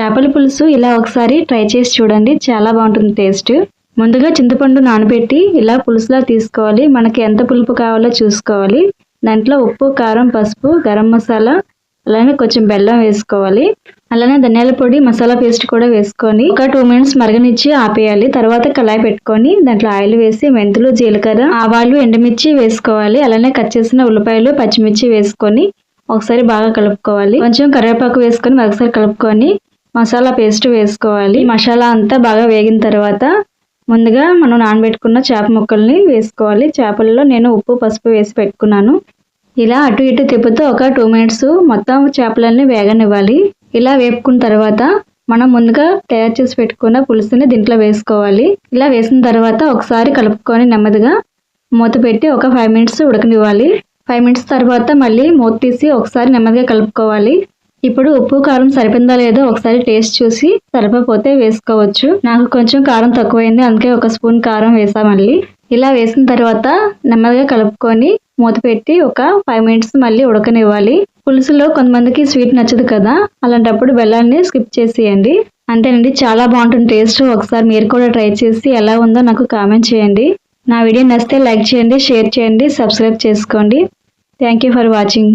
చేపల పులుసు ఇలా ఒకసారి ట్రై చేసి చూడండి. చాలా బాగుంటుంది టేస్ట్. ముందుగా చింతపండు నానబెట్టి ఇలా పులుసులా తీసుకోవాలి. మనకి ఎంత పులుపు కావాలో చూసుకోవాలి. దాంట్లో ఉప్పు కారం పసుపు గరం మసాలా అలానే కొంచెం బెల్లం వేసుకోవాలి. అలానే ధనియాల పొడి మసాలా పేస్ట్ కూడా వేసుకొని ఒక టూ మినిట్స్ మరగనిచ్చి ఆపేయాలి. తర్వాత కళాయి పెట్టుకొని దాంట్లో ఆయిల్ వేసి మెంతులు జీలకర్ర ఆవాలు ఎండుమిర్చి వేసుకోవాలి. అలానే కట్ చేసిన ఉల్లిపాయలు పచ్చిమిర్చి వేసుకొని ఒకసారి బాగా కలుపుకోవాలి. కొంచెం కరివేపాకు వేసుకొని ఒకసారి కలుపుకొని మసాలా పేస్ట్ వేసుకోవాలి. మసాలా అంతా బాగా వేగిన తర్వాత ముందుగా మనం నానబెట్టుకున్న చేప ముక్కల్ని వేసుకోవాలి. చేపలలో నేను ఉప్పు పసుపు వేసి పెట్టుకున్నాను. ఇలా అటు ఇటు తిప్పుతూ ఒక టూ మినిట్స్ మొత్తం చేపలన్నీ వేగనివ్వాలి. ఇలా వేపుకున్న తర్వాత మనం ముందుగా తయారు చేసి పెట్టుకున్న పులుసుని దీంట్లో వేసుకోవాలి. ఇలా వేసిన తర్వాత ఒకసారి కలుపుకొని నెమ్మదిగా మూత పెట్టి ఒక ఫైవ్ మినిట్స్ ఉడకనివ్వాలి. ఫైవ్ మినిట్స్ తర్వాత మళ్ళీ మూత తీసి ఒకసారి నెమ్మదిగా కలుపుకోవాలి. ఇప్పుడు ఉప్పు కారం సరిపోయిందా లేదో ఒకసారి టేస్ట్ చూసి సరిపోతే వేసుకోవచ్చు. నాకు కొంచెం కారం తక్కువైంది అందుకే ఒక స్పూన్ కారం వేసా మళ్ళీ. ఇలా వేసిన తర్వాత నెమ్మదిగా కలుపుకొని మూత పెట్టి ఒక ఫైవ్ మినిట్స్ మళ్ళీ ఉడకనివ్వాలి. పులుసులో కొంతమందికి స్వీట్ నచ్చదు కదా అలాంటప్పుడు బెల్లాన్ని స్కిప్ చేసేయండి. అంతేనండి చాలా బాగుంటుంది టేస్ట్. ఒకసారి మీరు కూడా ట్రై చేసి ఎలా ఉందో నాకు కామెంట్ చేయండి. నా వీడియో నచ్చితే లైక్ చేయండి షేర్ చేయండి సబ్స్క్రైబ్ చేసుకోండి. Thank you for watching.